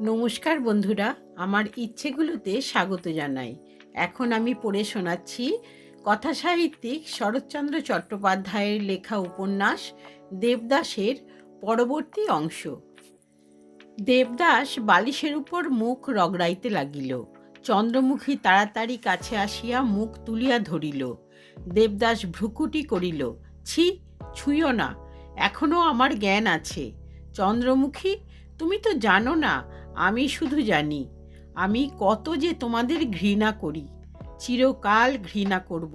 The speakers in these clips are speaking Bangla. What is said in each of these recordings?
নমস্কার বন্ধুরা, আমার ইচ্ছেগুলোতে স্বাগত জানাই। এখন আমি পড়ে শোনাচ্ছি কথা সাহিত্যিক শরৎচন্দ্র চট্টোপাধ্যায়ের লেখা উপন্যাস দেবদাসের পরবর্তী অংশ। দেবদাস বালিশের উপর মুখ রগড়াইতে লাগিল। চন্দ্রমুখী তাড়াতাড়ি কাছে আসিয়া মুখ তুলিয়া ধরিল। দেবদাস ভ্রুকুটি করিল, ছি, ছুঁয়ো না এখনও আমার জ্ঞান আছে। চন্দ্রমুখী, তুমি তো জানো না আমি শুধু জানি, আমি কত যে তোমাদের ঘৃণা করি, চিরকাল ঘৃণা করব,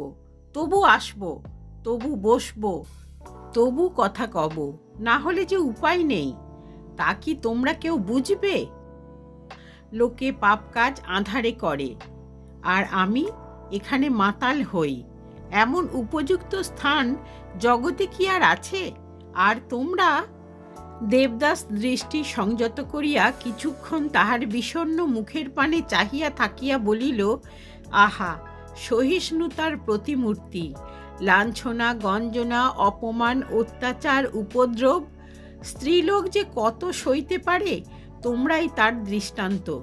তবু আসব, তবু বসবো, তবু কথা কব না হলে যে উপায় নেই, তা কি তোমরা কেউ বুঝবে? লোকে পাপ কাজ আঁধারে করে, আর আমি এখানে মাতাল হই, এমন উপযুক্ত স্থান জগতে কি আর আছে? আর তোমরা দেবদাস দৃষ্টি সংযত করিয়া কিছুক্ষণ তাহার বিষণ্ণ মুখের পানে চাহিয়া থাকিয়া বলিল, আহা সহিষ্ণুতার প্রতিমূর্তি। লাঞ্ছনা, গঞ্জনা, অপমান, অত্যাচার, উপদ্রব, স্ত্রীলোক যে কত সইতে পারে, তোমরাই তার দৃষ্টান্ত।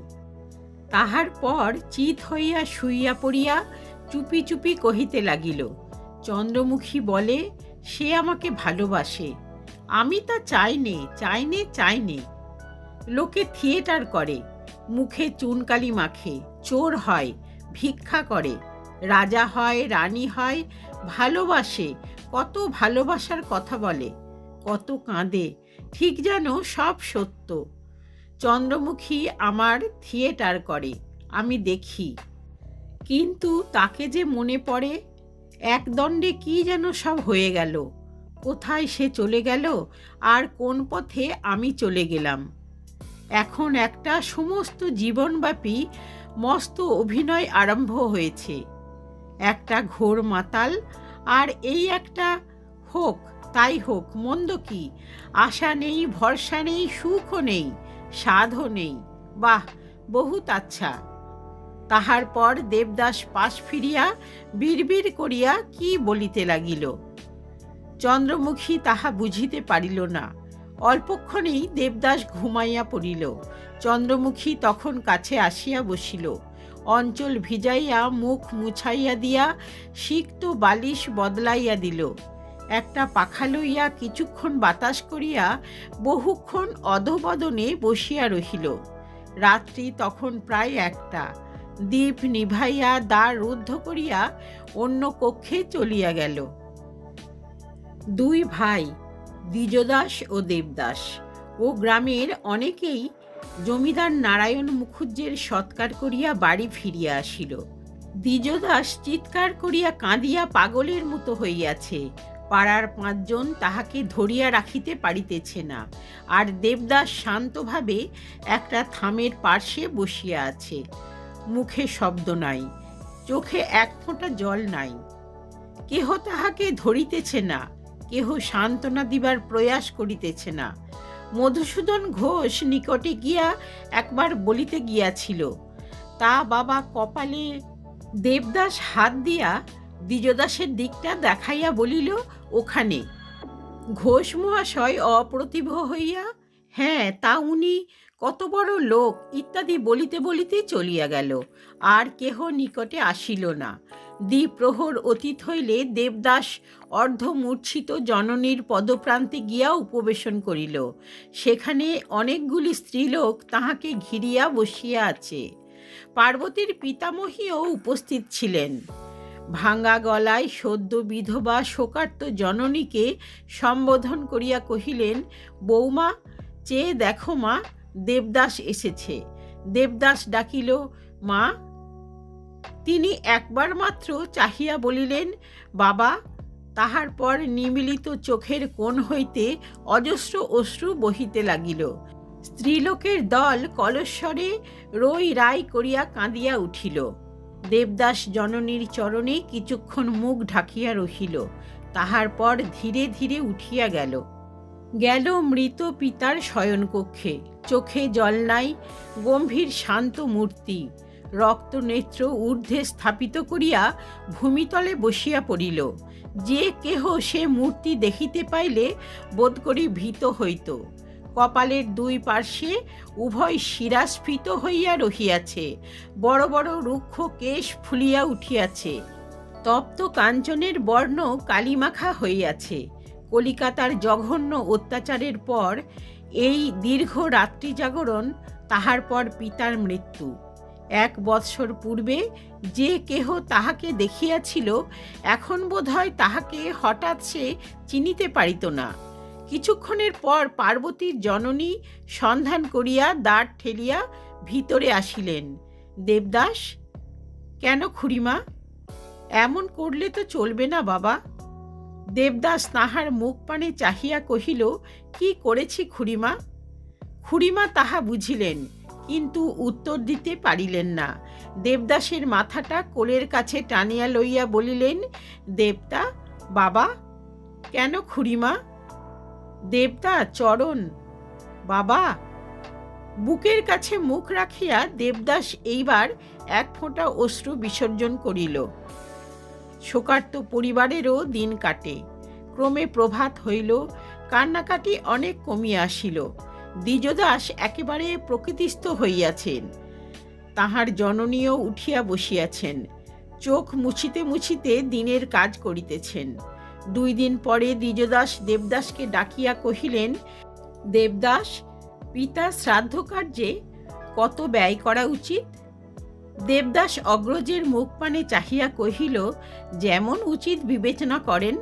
তাহার পর চিত হইয়া শুইয়া পড়িয়া চুপি চুপি কহিতে লাগিল, চন্দ্রমুখী বলে, সে আমাকে ভালোবাসে। আমি তা চাইনে চাইনে চাইনে। লোকে থিয়েটার করে, মুখে চুনকালি মাখে, চোর হয়, ভিক্ষা করে। রাজা হয়, রানী হয়, ভালোবাসে, কত ভালোবাসার কথা বলে, কত কাঁদে, ঠিক যেন সব সত্য। চন্দ্রমুখী আমার থিয়েটার করে, আমি দেখি। কিন্তু তাকে যে মনে পড়ে, একদণ্ডে কি যেন সব হয়ে গেল। কোথায় সে চলে গেল আর কোন পথে আমি চলে গেলাম। এখন একটা সমস্ত জীবনব্যাপী মস্ত অভিনয় আরম্ভ হয়েছে। একটা ঘোর মাতাল আর এই একটা হোক, তাই হোক, মন্দ কি? আশা নেই, ভরসা নেই, সুখও নেই সাধও নেই। বাহ, বহুত আচ্ছা। তাহার পর দেবদাস পাশ ফিরিয়া বিড়বিড় করিয়া কি বলিতে লাগিল? চন্দ্রমুখী তাহা বুঝিতে পারিল না। অল্পক্ষণেই দেবদাস ঘুমাইয়া পড়িল। চন্দ্রমুখী তখন কাছে আসিয়া বসিল। অঞ্চল ভিজাইয়া মুখ মুছাইয়া দিয়া সিক্ত বালিশ বদলাইয়া দিল। একটা পাখা লইয়া কিছুক্ষণ বাতাস করিয়া বহুক্ষণ অধবদনে বসিয়া রহিল। রাত্রি তখন প্রায় একটা। দ্বীপ নিভাইয়া দ্বার রুদ্ধ করিয়া অন্য কক্ষে চলিয়া গেল। দুই ভাই, দ্বিজদাস ও দেবদাস। ও গ্রামের অনেকেই জমিদার নারায়ণ মুখুজ্জের সৎকার করিয়া বাড়ি ফিরিয়া আসিল। দ্বিজদাস চিৎকার করিয়া কাঁদিয়া পাগলের মতো হইয়াছে। পাড়ার পাঁচজন তাহাকে ধরিয়া রাখিতে পারিতেছে না। আর দেবদাস শান্তভাবে একটা থামের পার্শ্বে বসিয়া আছে। মুখে শব্দ নাই, চোখে এক ফোঁটা জল নাই। কেহ তাহাকে ধরিতেছে না। কেহ সান্ত্বনা দিবার প্রয়াস করিতেছে না। মধুসূদন ঘোষ নিকটে গিয়া একবার বলিতে গিয়াছিল, তা বাবা কপালে দেবদাস হাত দিয়া দ্বিজদাসের দিকটা দেখাইয়া বলিল, ওখানে। ঘোষ মহাশয় অপ্রতিভ হইয়া হ্যাঁ তা উনি কত বড় লোক, ইত্যাদি বলিতে বলিতে চলিয়া গেল, আর কেহ নিকটে আসিল না। দ্বিপ্রহর অতীত হইলে দেবদাস অর্ধমূর্ছিত জননীর পদপ্রান্তে গিয়া উপবেশন করিল। সেখানে অনেকগুলি স্ত্রীলোক তাহাকে ঘিরিয়া বসিয়া আছে। পার্বতীর পিতামহীও উপস্থিত ছিলেন। ভাঙ্গা গলায় সদ্য বিধবা শোকার্ত জননীকে সম্বোধন করিয়া কহিলেন বৌমা চেয়ে দেখো মা, দেবদাস এসেছে। দেবদাস ডাকিল, মা একবার মাত্র চাহিয়া বলিলেন, বাবা, তাহার পর নিমিলিত চোখের কোণ হইতে অজস্র অশ্রু বহিতে লাগিল। স্ত্রীলোকের দল কলস্বরে রই রাই করিয়া কাঁদিয়া উঠিল। দেবদাস জননীর চরণে কিছুক্ষণ মুখ ঢাকিয়া রহিল। তাহার পর ধীরে ধীরে উঠিয়া গেল। গেল মৃত পিতার শয়নকক্ষে। চোখে জল নাই, গম্ভীর শান্ত মূর্তি। রক্তনেত্র ঊর্ধ্বে স্থাপিত করিয়া ভূমিতলে বসিয়া পড়িল। যে কেহ সে মূর্তি দেখিতে পাইলে বোধ করি ভীত হইত। কপালের দুই পার্শ্বে উভয় শিরাস্ফীত হইয়া রহিয়াছে। বড় বড় রুক্ষ কেশ ফুলিয়া উঠিয়াছে। তপ্ত কাঞ্চনের বর্ণ কালিমাখা হইয়াছে। কলিকাতার জঘন্য অত্যাচারের পর এই দীর্ঘ রাত্রি জাগরণ তাহার পর পিতার মৃত্যু। এক বৎসর পূর্বে যে কেহ তাহাকে দেখিয়াছিল, এখন বোধহয় তাহাকে হঠাৎ সে চিনিতে পারিত না। কিছুক্ষণের পর পার্বতীর জননী সন্ধান করিয়া দ্বার ঠেলিয়া ভিতরে আসিলেন। দেবদাস, কেন খুড়িমা? এমন করলে তো চলবে না বাবা। দেবদাস তাহার মুখ পানে চাহিয়া কহিল, কি করেছি খুড়িমা? খুড়িমা তাহা বুঝিলেন। কিন্তু উত্তর দিতে পারিলেন না। দেবদাসের মাথাটা কোলের কাছে টানিয়া লইয়া বলিলেন, দেবতা, বাবা, কেন খুড়িমা? দেবতা, চরণ, বাবা! বুকের কাছে মুখ রাখিয়া দেবদাস এইবার এক ফোঁটা অশ্রু বিসর্জন করিল। শোকার্ত পরিবারেরও দিন কাটে। ক্রমে প্রভাত হইল, কান্নাকাটি অনেক কমিয়া আসিল। দ্বিজদাস একেবারে প্রকৃতিস্থ হইয়াছেন। তাহার জননীয় উঠিয়া বসিয়াছেন। চোখ মুছিতে মুছিতে দিনের কাজ করিতেছেন। দুই দিন পরে দ্বিজদাস দেবদাসকে ডাকিয়া কহিলেন, দেবদাস, পিতা শ্রাদ্ধ কার্যে কত ব্যয় করা উচিত? দেবদাস অগ্রজের মুখ পানে চাহিয়া কহিল, যেমন উচিত বিবেচনা করেন।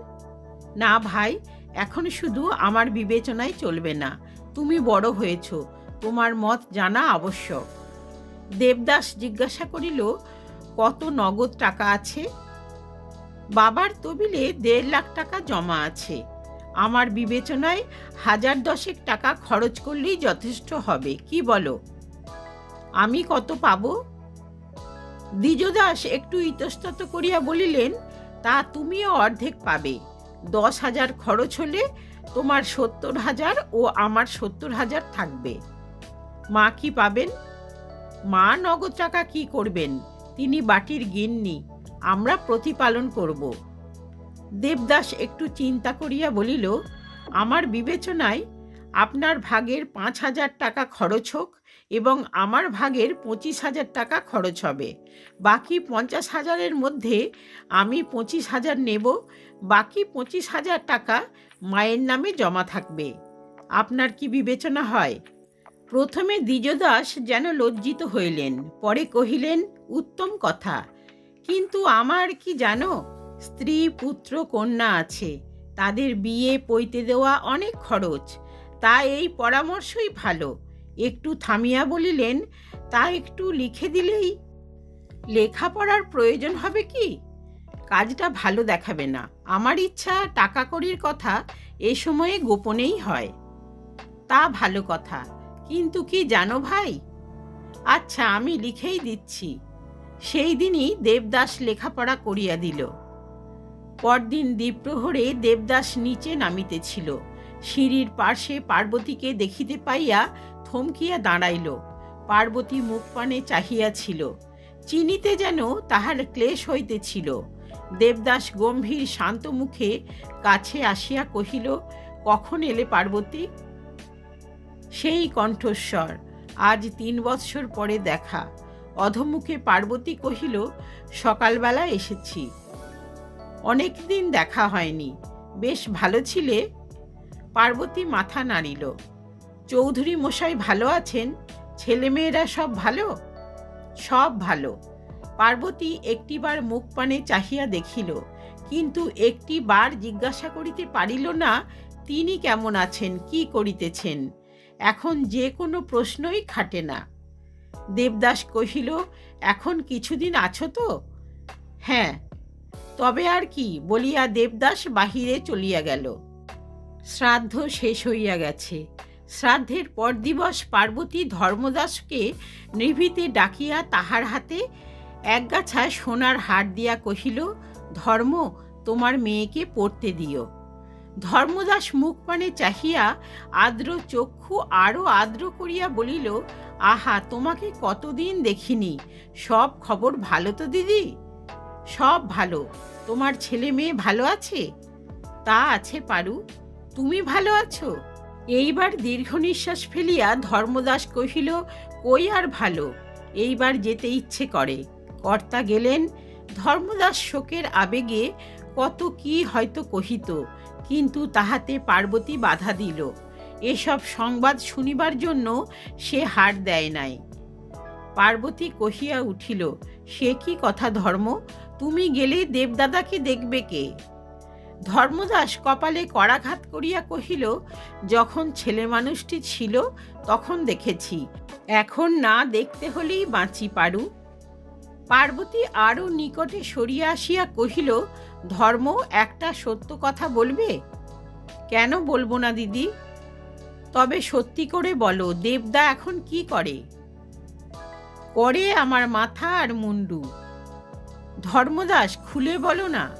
না ভাই, এখন শুধু আমার বিবেচনায় চলবে না। তুমি বড় হয়েছ, তোমার মত জানা আবশ্যক। দেবদাস জিজ্ঞাসা করিল, কত নগদ টাকা আছে? বাবার তবিলে দেড় লাখ টাকা জমা আছে। আমার বিবেচনায় হাজার দশেক টাকা খরচ করলেই যথেষ্ট হবে, কি বলো? আমি কত পাবো? দ্বিজদাস একটু ইতস্তত করিয়া বলিলেন, তা তুমিও অর্ধেক পাবে। দশ হাজার খরচ হলে তোমার সত্তর হাজার ও আমার সত্তর হাজার থাকবে। মা কি পাবেন? মা নগদ টাকা কি করবেন? তিনি বাটির গিন্নি, আমরা প্রতিপালন করব। দেবদাস একটু চিন্তা করিয়া বলিল, আমার বিবেচনায় আপনার ভাগের পাঁচ হাজার টাকা খরচ হোক এবং আমার ভাগের পঁচিশ হাজার টাকা খরচ হবে। বাকি পঞ্চাশ হাজারের মধ্যে আমি পঁচিশ হাজার নেব বাকি পঁচিশ হাজার টাকা মায়ের নামে জমা থাকবে। আপনার কি বিবেচনা হয়? প্রথমে দ্বিজদাস যেন লজ্জিত হইলেন, পরে কহিলেন, উত্তম কথা। কিন্তু আমার কি জানো, স্ত্রী, পুত্র, কন্যা আছে। তাদের বিয়ে, পৈতে দেওয়া অনেক খরচ। তা এই পরামর্শই ভালো। একটু থামিয়া বলিলেন, তা একটু লিখে দিলেই? লেখাপড়ার প্রয়োজন হবে কি? কাজটা ভালো দেখাবে না। আমার ইচ্ছা টাকা কড়ির কথা এ সময়ে গোপনেই হয়। তা ভালো কথা। কিন্তু কি জানো ভাই? আচ্ছা আমি লিখেই দিচ্ছি। সেই দিনই দেবদাস লেখাপড়া করিয়া দিল। পরদিন দ্বীপ্রহরে দেবদাস নিচে নামিতেছিল। সিঁড়ির পার্শ্বে পার্বতীকে দেখিতে পাইয়া থমকিয়া দাঁড়াইল। পার্বতী মুখ পানে চাহিয়াছিল। চিনিতে যেন তাহার ক্লেশ হইতেছিল। দেবদাস গম্ভীর শান্ত মুখে কাছে আসিয়া কহিল, কখন এলে পার্বতী? সেই কণ্ঠস্বর, আজ তিন বৎসর পরে দেখা। অধমুখে পার্বতী কহিল, সকালবেলা এসেছি। অনেক দিন দেখা হয়নি। বেশ ভালো ছিলে? পার্বতী মাথা নাড়িল, চৌধুরী মশাই ভালো আছেন? ছেলেমেয়েরা সব ভালো? সব ভালো। পার্বতী একটিবার মুখ পানে চাহিয়া দেখিল, কিন্তু একটি বার জিজ্ঞাসা করিতে পারিল না, তিনি কেমন আছেন? কি করিতেছেন? এখন যে কোনো প্রশ্নই খাটে না। দেবদাস কহিল, এখন কিছুদিন আছো তো? হ্যাঁ। তবে আর কি? বলিয়া দেবদাস বাহিরে চলিয়া গেল। শ্রাদ্ধ শেষ হইয়া গেছে। শ্রাদ্ধের পর দিবস পার্বতী ধর্মদাসকে নিভৃতে ডাকিয়া তাহার হাতে একগাছা সোনার হার দিয়া কহিল, ধর্ম, তোমার মেয়েকে পড়তে দিও। ধর্মদাস মুখ পানে চাহিয়া আর্দ্র চক্ষু আরও আর্দ্র করিয়া বলিল, আহা, তোমাকে কতদিন দেখিনি? সব খবর ভালো তো দিদি? সব ভালো। তোমার ছেলে মেয়ে ভালো আছে? তা আছে পারু। তুমি ভালো আছো? এইবার দীর্ঘ নিঃশ্বাস ফেলিয়া ধর্মদাস কহিল, কই আর ভালো? এইবার যেতে ইচ্ছে করে। কর্তা গেলেন, ধর্মদাস শোকের আবেগে কত কি হয়তো কহিত, কিন্তু তাহাতে পার্বতী বাধা দিল। এসব সংবাদ শুনিবার জন্য সে হার দেয় নাই। পার্বতী কহিয়া উঠিল, সে কি কথা ধর্ম? তুমি গেলে দেবদাদাকে দেখবে কে? ধর্মদাস কপালে করাঘাত করিয়া কহিল, যখন ছেলে মানুষটি ছিল, তখন দেখেছি। এখন না দেখতে হলেই বাঁচি পারু। পার্বতী আরও নিকটে সরিয়া আসিয়া কহিল, ধর্ম একটা সত্য কথা বলবে? কেন বলব না, দিদি? তবে সত্যি করে বলো, দেবদা এখন কি করে? করে আমার মাথা আর মুন্ডু। ধর্মদাস, খুলে বলো না।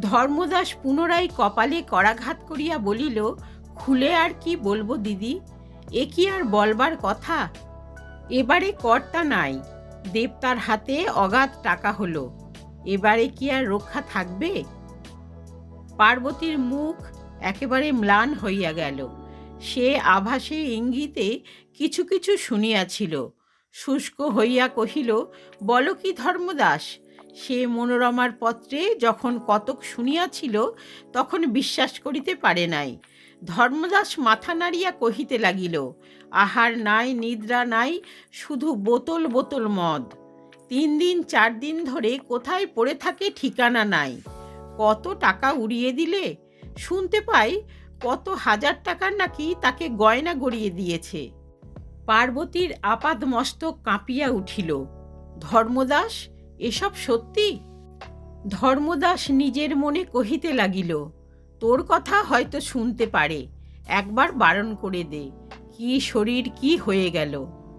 ধর্মদাস পুনরায় কপালে করাঘাত করিয়া বলিল, খুলে আর কি বলব, দিদি? এ কি আর বলবার কথা? এবারে কর্তা নাই। দেবতার হাতে অগাধ টাকা হলো। এবারে কি আর রক্ষা থাকবে? পার্বতীর মুখ একেবারে ম্লান হইয়া গেল। সে আভাসে ইঙ্গিতে কিছু কিছু শুনিয়াছিল। শুষ্ক হইয়া কহিল, বল কি ধর্মদাস, সে মনোরমার পত্রে যখন কতক শুনিয়াছিল, তখন বিশ্বাস করিতে পারে নাই। ধর্মদাস মাথা নাড়িয়া কহিতে লাগিল আহার নাই, নিদ্রা নাই, শুধু বোতল বোতল মদ। তিন দিন, চার দিন ধরে কোথায় পড়ে থাকে ঠিকানা নাই। কত টাকা উড়িয়ে দিলে? শুনতে পাই কত হাজার টাকার নাকি তাকে গয়না গড়িয়ে দিয়েছে। পার্বতীর আপাদ মস্তক কাঁপিয়া উঠিল। ধর্মদাস, এসব সত্যি? ধর্মদাস নিজের মনে কহিতে লাগিল, তোর কথা হয়তো শুনতে পারে। একবার বারণ করে দে। কি শরীর কি হয়ে গেল?